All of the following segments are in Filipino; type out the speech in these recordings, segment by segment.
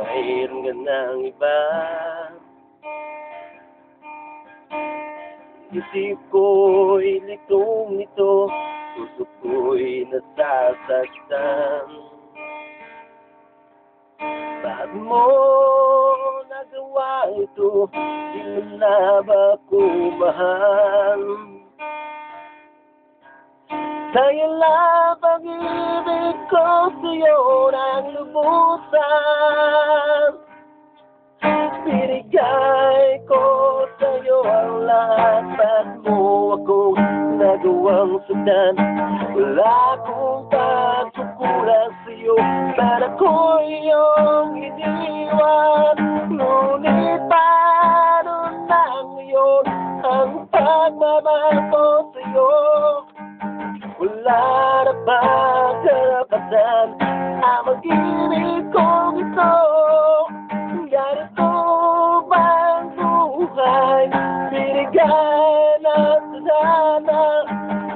mayroon ka ng iba Isip ko'y litong nito Puso ko'y nasasaktan Bakit mo nagawa ito? Di mo na ba ko mahal? Sa'yo lang pag-ibig ko sa'yo ng lubusan ang lahat Ba't mo akong nagawang sundan. Wala akong pagkukulang sa'yo Ba't ako iyong iniwan. Ngunit paano na ngayon Ang pagmamahal ko sa'yo? Wala na ba karapatan ang mag-ibig kong sana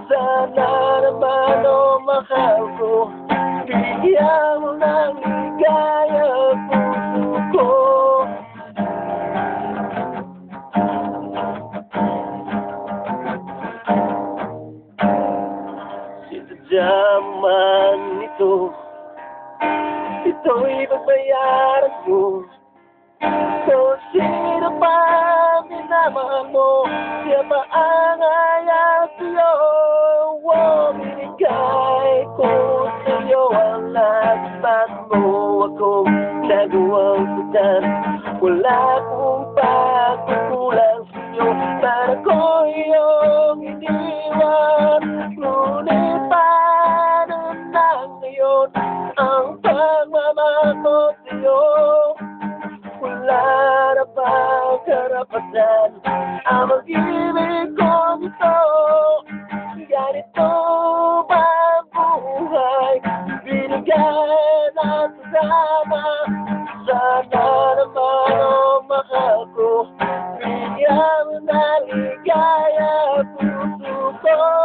Sana naman o mahal ko Bigyan mo ng ligaya puso ko. Sinadyaman nito Ito'y babayaran mo. Kung sino pa minamahal mo? Siya pa ang mo akong nagawang sudan Wala akong pagkukulang sa'yo. Para ko iyong iniwan. Ngunit paano na ngayon Ang pagmamahal ko sa'yo? Wala na ba karapatan. Ang mag-ibig kong Binigyan at sana Sana naman ang mahal ko Bigyan mo na ligaya ang puso ko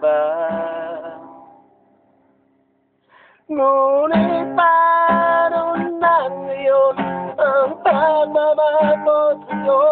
ba? Ngunit paano na ngayon ang pagmamahal ko sa'yo?